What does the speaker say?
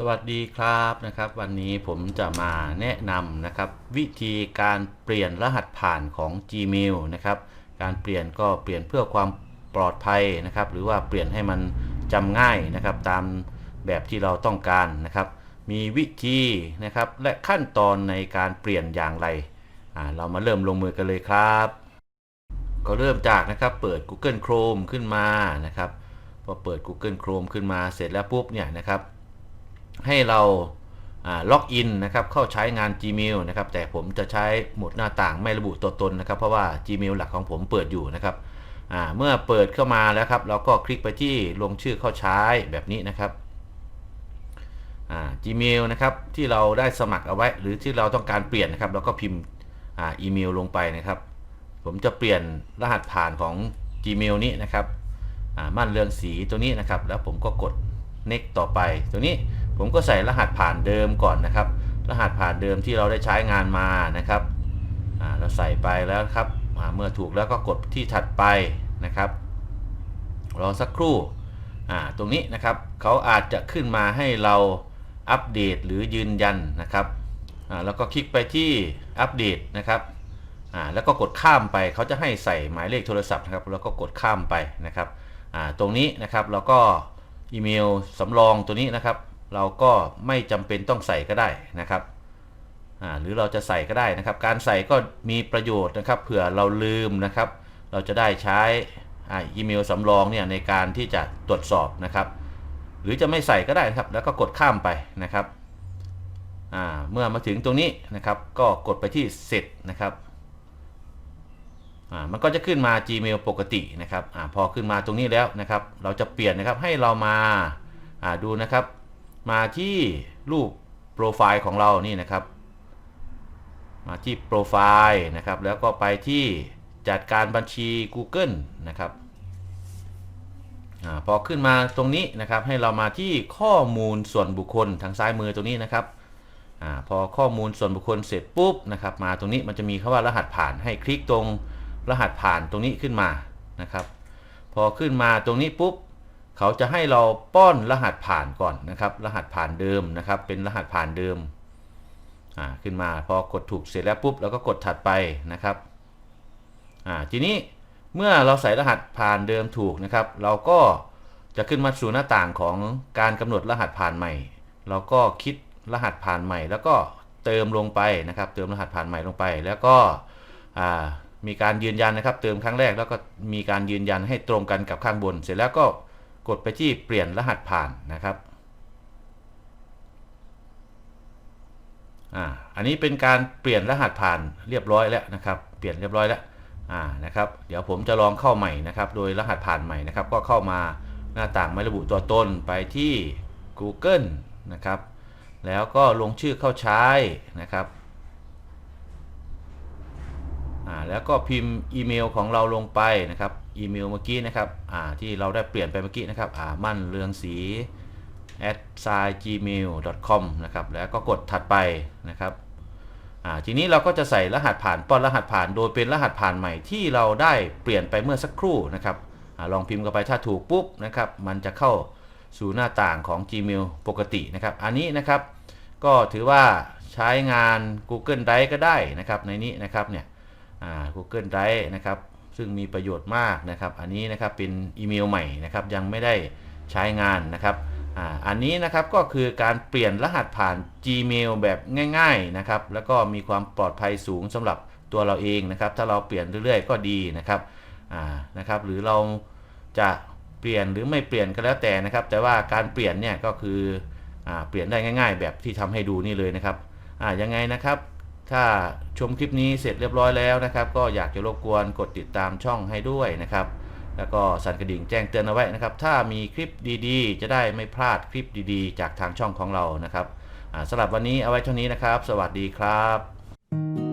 สวัสดีครับนะครับวันนี้ผมจะมาแนะนำนะครับวิธีการเปลี่ยนรหัสผ่านของ Gmail นะครับการเปลี่ยนก็เปลี่ยนเพื่อความปลอดภัยนะครับหรือว่าเปลี่ยนให้มันจำง่ายนะครับตามแบบที่เราต้องการนะครับมีวิธีนะครับและขั้นตอนในการเปลี่ยนอย่างไรอ่าเรามาเริ่มลงมือกันเลยครับ ก็เริ่มจากนะครับเปิด Google Chrome ขึ้นมานะครับพอเปิด Google Chrome ขึ้นมาเสร็จแล้วปุ๊บเนี่ยนะครับ ให้เราล็อกอินนะครับเข้าใช้งาน Gmail นะครับแต่ผมจะใช้หมวดหน้าต่างไม่ระบุตัวตนนะครับ เพราะว่า Gmail หลักของผมเปิดอยู่นะครับเมื่อเปิดเข้ามาแล้วครับ เราก็คลิกไปที่ลงชื่อเข้าใช้แบบนี้นะครับ Gmail นะครับที่เราได้สมัครเอาไว้ หรือที่เราต้องการเปลี่ยนนะครับเราก็พิมพ์อีเมลลงไปนะครับ ผมจะเปลี่ยนรหัสผ่านของ Gmail นี้นะครับมั่นเรืองสีตัวนี้นะครับ แล้วผมก็กด next ต่อไปตัวนี้ ผมก็ใส่รหัสผ่านเดิมก่อนนะครับ รหัสผ่านเดิมที่เราได้ใช้งานมานะครับเราใส่ไปแล้วครับเมื่อถูกแล้วก็กดที่ถัดไปนะครับรอสักครู่ตรงนี้นะครับเขาอาจจะขึ้นมาให้เราอัปเดตหรือยืนยันนะครับแล้วก็คลิกไปที่อัปเดตนะครับแล้วก็กดข้ามไปเขาจะให้ใส่หมายเลขโทรศัพท์นะครับ แล้วก็กดข้ามไปนะครับตรงนี้นะครับเราก็อีเมลสำรองตัวนี้นะครับ เราก็ไม่จำเป็นต้องใส่ก็ได้นะครับหรือเราจะใส่ก็ได้นะครับ การใส่ก็มีประโยชน์นะครับ เผื่อเราลืมนะครับ เราจะได้ใช้อีเมลสำรองเนี่ยในการที่จะตรวจสอบนะครับ หรือจะไม่ใส่ก็ได้นะครับ แล้วก็กดข้ามไปนะครับเมื่อมาถึงตรงนี้นะครับ ก็กดไปที่เสร็จนะครับมันก็จะขึ้นมา Gmail ปกตินะครับอพอขึ้นมาตรงนี้แล้วนะครับ เราจะเปลี่ยนนะครับให้เรามาดูนะครับ มาที่รูปโปรไฟล์ของเรานี่นะครับ มาที่โปรไฟล์นะครับ แล้วก็ไปที่จัดการบัญชี Google นะครับอพอขึ้นมาตรงนี้นะครับ ให้เรามาที่ข้อมูลส่วนบุคคลทางซ้ายมือตรงนี้นะครับอพอข้อมูลส่วนบุคคลเสร็จปุ๊บนะครับ มาตรงนี้มันจะมีคำว่ารหัสผ่านให้คลิกตรงรหัสผ่านตรงนี้ขึ้นมานะครับ พอขึ้นมาตรงนี้ปุ๊บ เขาจะให้เราป้อนรหัสผ่านก่อนนะครับ รหัสผ่านเดิมนะครับ เป็นรหัสผ่านเดิมอ่าขึ้นมาพอกดถูกเสร็จแล้วปุ๊บเราก็กดถัดไปนะครับอ่าทีนี้เมื่อเราใส่รหัสผ่านเดิมถูกนะครับ เราก็จะขึ้นมาสู่หน้าต่างของการกำหนดรหัสผ่านใหม่ เราก็คิดรหัสผ่านใหม่ แล้วก็เติมลงไปนะครับ เติมรหัสผ่านใหม่ลงไป แล้วก็มีการยืนยันนะครับ เติมครั้งแรกแล้วก็มีการยืนยันให้ตรงกันกับข้างบน เสร็จแล้วก็ กดไปที่เปลี่ยนรหัสผ่านนะครับอ่าอันนี้เป็นการเปลี่ยนรหัสผ่านเรียบร้อยแล้วนะครับ เปลี่ยนเรียบร้อยแล้วอ่านะครับเดี๋ยวผมจะลองเข้าใหม่นะครับ โดยรหัสผ่านใหม่นะครับ ก็เข้ามาหน้าต่างไม่ระบุตัวตนไปที่ Google นะครับ แล้วก็ลงชื่อเข้าใช้นะครับ แล้วก็พิมพ์อีเมลของเราลงไปนะครับอีเมลเมื่อกี้นะครับที่เราได้เปลี่ยนไปเมื่อกี้นะครับมั่นเรืองสี at s i gmail com นะครับแล้วก็กดถัดไปนะครับทีนี้เราก็จะใส่รหัสผ่านป้อนรหัสผ่าน โดยเป็นรหัสผ่านใหม่ที่เราได้เปลี่ยนไปเมื่อสักครู่นะครับอลองพิมพ์เข้าไปถ้าถูกปุ๊บนะครับมันจะเข้าสู่หน้าต่างของ Gmail ปกตินะครับ อันนี้นะครับก็ถือว่าใช้งาน Google Drive ก็ได้นะครับในนี้นะครับเนี่ย Google Drive นะครับซึ่งมีประโยชน์มากนะครับ อันนี้นะครับเป็นอีเมลใหม่นะครับยังไม่ได้ใช้งานนะครับออันนี้นะครับก็คือการเปลี่ยนรหัสผ่าน Gmail แบบง่าย ๆนะครับ แล้วก็มีความปลอดภัยสูงสำหรับตัวเราเองนะครับ ถ้าเราเปลี่ยนเรื่อยๆ ก็ดีนะครับนะครับ หรือเราจะเปลี่ยนหรือไม่เปลี่ยนก็แล้วแต่นะครับ แต่ว่าการเปลี่ยนเนี่ยก็คืออเปลี่ยนได้ง่าย ๆ แบบที่ทำให้ดูนี่เลยนะครับยังไงนะครับ ถ้าชมคลิปนี้เสร็จเรียบร้อยแล้วนะครับ ก็อยากจะรบกวนกดติดตามช่องให้ด้วยนะครับ แล้วก็สั่นกระดิ่งแจ้งเตือนเอาไว้นะครับ ถ้ามีคลิปดีๆ จะได้ไม่พลาดคลิปดีๆ จากทางช่องของเรานะครับสำหรับวันนี้เอาไว้เท่านี้นะครับ สวัสดีครับ